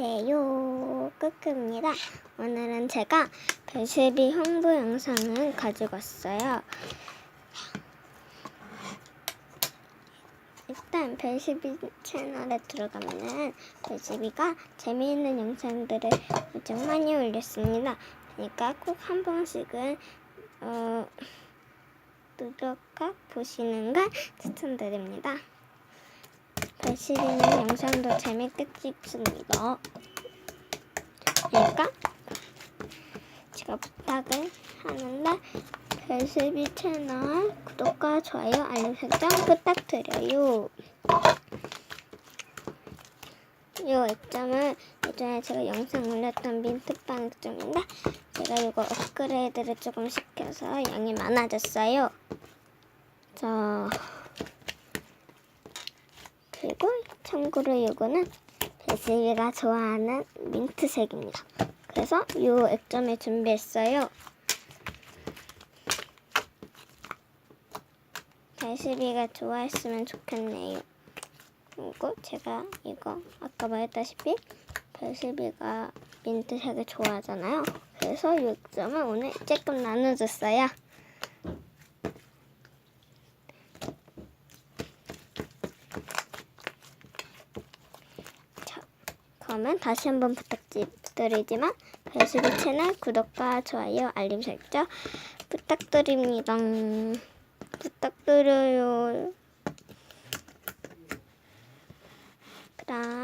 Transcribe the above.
안녕하세요. 끄끄입니다. 오늘은 제가 별세비 홍보 영상을 가지고 왔어요. 일단 별세비 채널에 들어가면은 별세비가 재미있는 영상들을 엄청 많이 올렸습니다. 그러니까 꼭 한 번씩은 어, 누적각 보시는 걸 추천드립니다. 별시리는 영상도 재밌게 찍습니다. 그러니까 제가 부탁을 하는데 별시비 채널 구독과 좋아요 알림 설정 부탁드려요. 이 액정은 예전에 제가 영상 올렸던 민트빵 액정인데 제가 이거 업그레이드를 조금 시켜서 양이 많아졌어요. 자. 그리고 참고로 이거는 베슬리가 좋아하는 민트색입니다. 그래서 이 액점을 준비했어요. 베슬리가 좋아했으면 좋겠네요. 그리고 제가 이거 아까 말했다시피 베슬리가 민트색을 좋아하잖아요. 그래서 이 액점을 오늘 조금 나눠줬어요. 자, 그러면 다시 한번 부탁드리지만 별수비 채널 구독과 좋아요 알림 설정 부탁드립니다. 부탁드려요. 그럼.